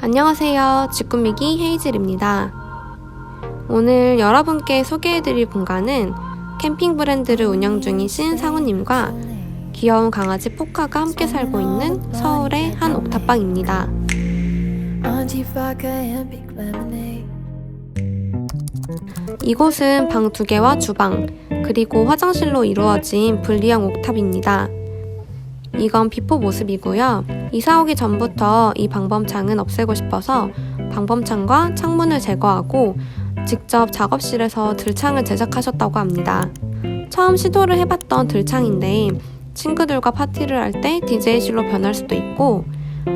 안녕하세요. 직구미기 헤이즐입니다. 오늘 여러분께 소개해드릴 공간은 캠핑 브랜드를 운영 중이신 상우님과 귀여운 강아지 포카가 함께 살고 있는 서울의 한 옥탑방입니다. 이곳은 방두 개와 주방, 그리고 화장실로 이루어진 분리형 옥탑입니다. 이건 비포 모습이고요. 이사 오기 전부터 이 방범창은 없애고 싶어서 방범창과 창문을 제거하고 직접 작업실에서 들창을 제작하셨다고 합니다. 처음 시도를 해봤던 들창인데 친구들과 파티를 할 때 DJ실로 변할 수도 있고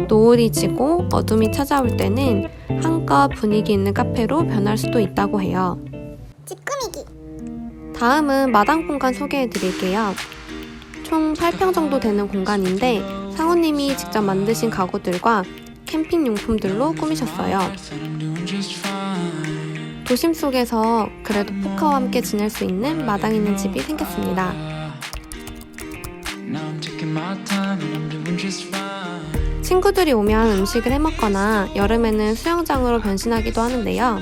노을이 지고 어둠이 찾아올 때는 한껏 분위기 있는 카페로 변할 수도 있다고 해요. 찌꾸미기 다음은 마당 공간 소개해 드릴게요. 총 8평 정도 되는 공간인데 상호님이 직접 만드신 가구들과 캠핑 용품들로 꾸미셨어요. 도심 속에서 그래도 포카와 함께 지낼 수 있는 마당 있는 집이 생겼습니다. 친구들이 오면 음식을 해 먹거나 여름에는 수영장으로 변신하기도 하는데요.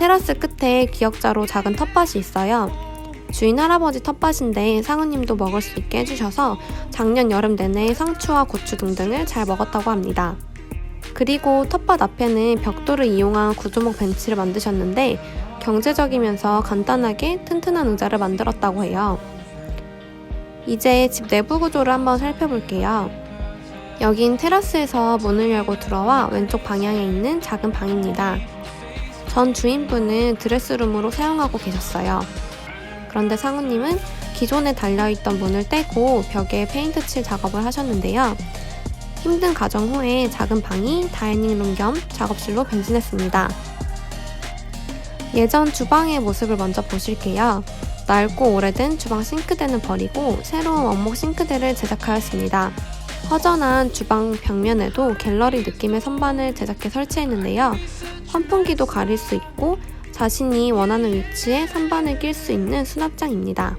테라스 끝에 기역자로 작은 텃밭이 있어요. 주인 할아버지 텃밭인데 상우님도 먹을 수 있게 해주셔서 작년 여름 내내 상추와 고추 등등을 잘 먹었다고 합니다. 그리고 텃밭 앞에는 벽돌을 이용한 구조목 벤치를 만드셨는데 경제적이면서 간단하게 튼튼한 의자를 만들었다고 해요. 이제 집 내부 구조를 한번 살펴볼게요. 여긴 테라스에서 문을 열고 들어와 왼쪽 방향에 있는 작은 방입니다. 전 주인분은 드레스룸으로 사용하고 계셨어요. 그런데 상우님은 기존에 달려있던 문을 떼고 벽에 페인트 칠 작업을 하셨는데요. 힘든 과정 후에 작은 방이 다이닝룸 겸 작업실로 변신했습니다. 예전 주방의 모습을 먼저 보실게요. 낡고 오래된 주방 싱크대는 버리고 새로운 원목 싱크대를 제작하였습니다. 허전한 주방 벽면에도 갤러리 느낌의 선반을 제작해 설치했는데요. 환풍기도 가릴 수 있고 자신이 원하는 위치에 선반을 낄 수 있는 수납장입니다.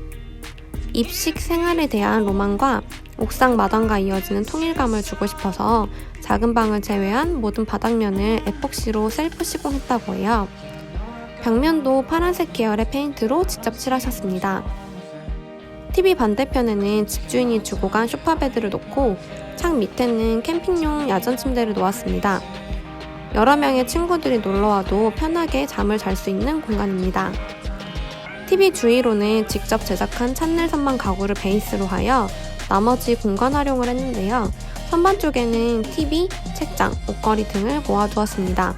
입식 생활에 대한 로망과 옥상 마당과 이어지는 통일감을 주고 싶어서 작은 방을 제외한 모든 바닥면을 에폭시로 셀프 시공했다고 해요. 벽면도 파란색 계열의 페인트로 직접 칠하셨습니다. TV 반대편에는 집주인이 주고 간 소파 베드를 놓고 창 밑에는 캠핑용 야전 침대를 놓았습니다. 여러 명의 친구들이 놀러와도 편하게 잠을 잘 수 있는 공간입니다. TV 주위로는 직접 제작한 찬넬 선반 가구를 베이스로 하여 나머지 공간 활용을 했는데요. 선반 쪽에는 TV, 책장, 옷걸이 등을 모아두었습니다.